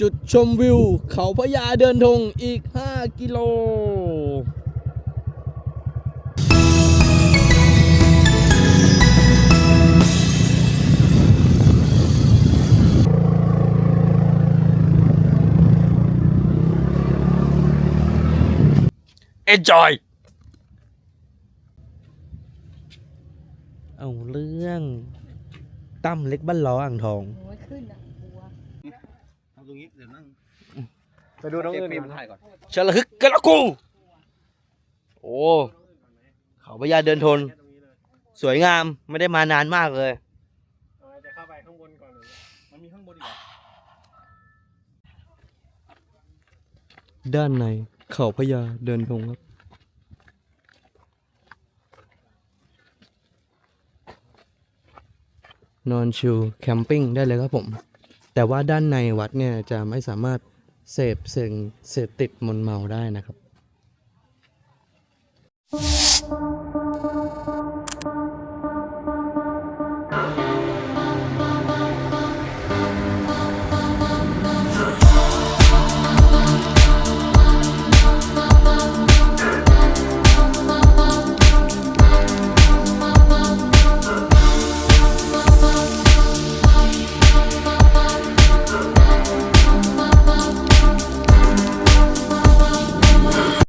จุดชมวิว เขาพญาเดินทงอีก 5 กิโล enjoy เอาเรื่องตั้มเล็กบ้านล้ออ่างทอง โอ้ยขึ้นอะ กลัวทำตรงนี้เดี๋ยวนั่งไปดูน้องอื่นเก็บฟิล์มถ่ายก่อนฉลฮึกกระกู โอ้ เขาพญาเดินทน สวยงามไม่ได้มานานมากเลย จะเข้าไปข้างบนก่อนเลยมันมีข้างบนอีกเหรอด้านในเขาพญาเดินทงครับ นอนชิลแคมปิ้งได้เลยครับผม แต่ว่าด้านในวัดเนี่ยจะไม่สามารถเสพเสิ่งเสพติดมนเมาได้นะครับ